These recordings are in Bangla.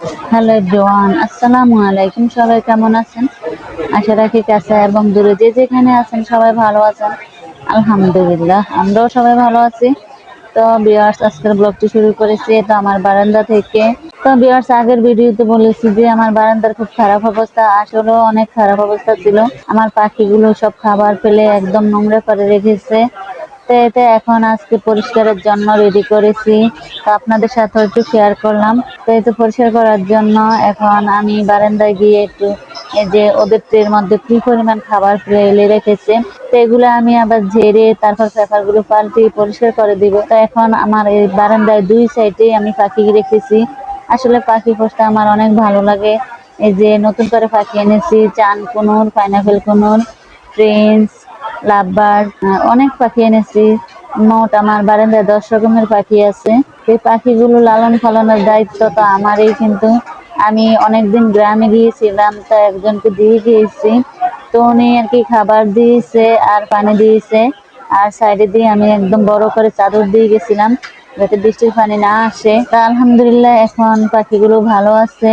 হ্যালো জোয়ান আসসালামু আলাইকুম। সবাই কেমন আছেন? আশা রাখি কাছে এবং দূরে যে যেখানে আছেন সবাই ভালো আছেন। আলহামদুলিল্লাহ, আমরাও সবাই ভালো আছি। তো বিয়ার্স আজকের ব্লগটি শুরু করেছি এটা আমার বারান্দা থেকে। তো বিয়ার্স আগের ভিডিওতে বলেছি যে আমার বারান্দার খুব খারাপ অবস্থা, আসলেও অনেক খারাপ অবস্থা ছিল। আমার পাখিগুলো সব খাবার ফেলে একদম নোংরা করে রেখেছে। তো এটা এখন আজকে পরিষ্কারের জন্য রেডি করেছি। তো আপনাদের সাথে একটু শেয়ার করলাম। তো এটা পরিষ্কার করার জন্য এখন আমি বারান্দায় গিয়ে একটু এই যে ওদের ট্রের মধ্যে কি পরিমাণ খাবার ফেলে রেখেছে, তো এগুলো আমি আবার ঝেড়ে তারপর পেপারগুলো পাল্টে পরিষ্কার করে দিব। তো এখন আমার এই বারান্দায় দুই সাইডে আমি পাখি রেখেছি। আসলে পাখি পোষতে আমার অনেক ভালো লাগে। এই যে নতুন করে পাখি এনেছি, চান conure pineapple conure prince lovebird অনেক পাখি এনেছি। মোট আমার বারান্দায় দশ রকমের পাখি আছে। এই পাখিগুলো লালন পালনের দায়িত্ব তো আমারই, কিন্তু আমি অনেকদিন গ্রামে গিয়েছিলাম, তা একজনকে দিয়ে গিয়েছি। তো উনি আর কি খাবার দিয়েছে আর পানি দিয়েছে। আর সাইডে দিয়ে আমি একদম বড় করে চাদর দিয়ে গেছিলাম। যাতে বৃষ্টির পানি না আসে। তা আলহামদুলিল্লাহ এখন পাখিগুলো ভালো আছে।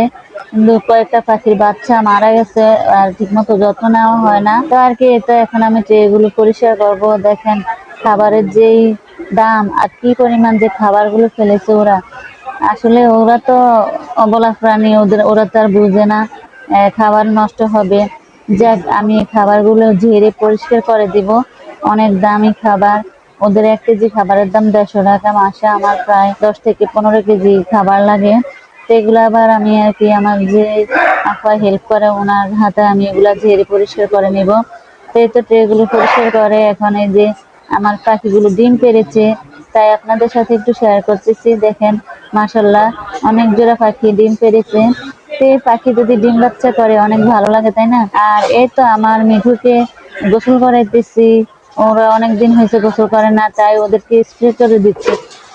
কিন্তু কয়েকটা পাখির বাচ্চা মারা গেছে আর ঠিক মতো যত্ন নেওয়া হয় না। তো আর কি এটা এখন আমি ট্রেগুলো পরিষ্কার করব, দেখেন খাবারের যেই দাম আর কি পরিমাণ যে খাবারগুলো ফেলেছে ওরা। আসলে ওরা তো অবলা প্রাণী, ওদের, ওরা তো আর বুঝে না খাবার নষ্ট হবে। যাক, আমি খাবারগুলো ঝেড়ে পরিষ্কার করে দিব। অনেক দামি খাবার। ওদের এক কেজি খাবারের দাম দেড়শো টাকা মাসে আমার প্রায় দশ থেকে পনেরো কেজি খাবার লাগে। এগুলো আবার আমি আর কি আমার যে আপা হেল্প করে, ওনার হাতে আমি এগুলা ঝেড়ে পরিষ্কার করে নিব। তো এই তো ট্রেগুলো পরিষ্কার করে, এখন এই যে আমার পাখিগুলো ডিম পেরেছে তাই আপনাদের সাথে একটু শেয়ার করতেছি। দেখেন মাসাল্লাহ অনেক জোড়া পাখি ডিম পেরেছে তো পাখি যদি ডিম বাচ্চা করে, অনেক ভালো লাগে, তাই না? আর এই তো আমার মিঠুকে গোসল করাইতেছি। ওরা অনেক দিন হয়েছে গোসল করে না, তাই ওদেরকে স্প্রে করে দিচ্ছি।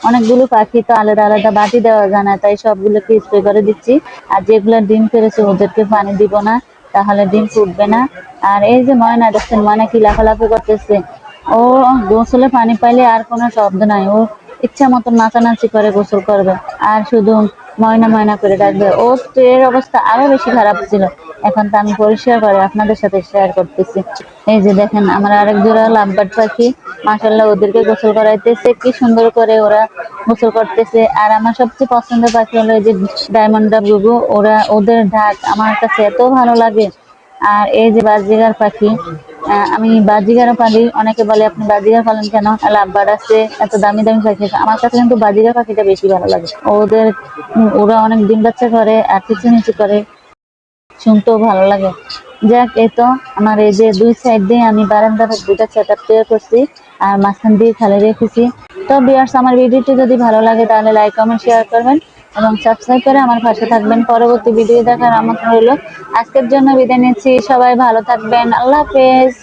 অনেকগুলো পাখি তো আলাদা আলাদা বাটি দেওয়া যায় না, তাই সবগুলোকে স্প্রে করে দিচ্ছি। আর যেগুলো ডিম পেরেছে ওদেরকে পানি দিব না, তাহলে ডিম ফুটবে না। আর এই যে ময়না, দেখছেন, ময়না কি লাফালাফি করতেছে। ও গোসলে পানি পাইলে আর কোনো শব্দ নাই, ও ইচ্ছা মতন নাচানাচি করে গোসল করবে। আর শুধু ময়না ময়না করে ডাকবে। ও এর অবস্থা আরও বেশি খারাপ ছিল। এখন তো আমি পরিষ্কার করে আপনাদের সাথে শেয়ার করতেছি। এই যে দেখেন, আমার আরেক জোড়া লাভবার্ড পাখি। মাসাল্লাহ ওদেরকে গোসল করাইতেছে। কি সুন্দর করে ওরা গোসল করতেছে। আর আমার সবচেয়ে পছন্দের পাখি হলো এই যে ডায়মন্ড গুগু। ওরা ওদের ঢাক আমার কাছে এত ভালো লাগে। আর এই যে বাজিগার পাখি আমি বাজিগারও পালি? অনেকে বলে, আপনি বাজিগার পালেন কেন? লাভবার আছে এত দামি দামি পাখি আমার কাছে কিন্তু বাজিগার পাখিটা বেশি ভালো লাগে। ওদের, ওরা অনেক ডিম বাচ্চা করে, আর কিছু নিচু করে। শুনতেও ভালো লাগে। যাক, এই তো আমার এই যে দুই সাইড দিয়ে আমি বারান্দার দুটা সেট আপ তৈরি করছি, আর মাঝখান দিয়ে খালি রেখেছি। তো বিয়ার্স আমার ভিডিওটি যদি ভালো লাগে, তাহলে লাইক কমেন্ট শেয়ার করবেন। এবং সাবস্ক্রাইব করে আমার পাশে থাকবেন। পরবর্তী ভিডিও দেখার আমন্ত্রণ রইল। আজকের জন্য বিদায় নিচ্ছি। সবাই ভালো থাকবেন। আল্লাহ হাফেজ।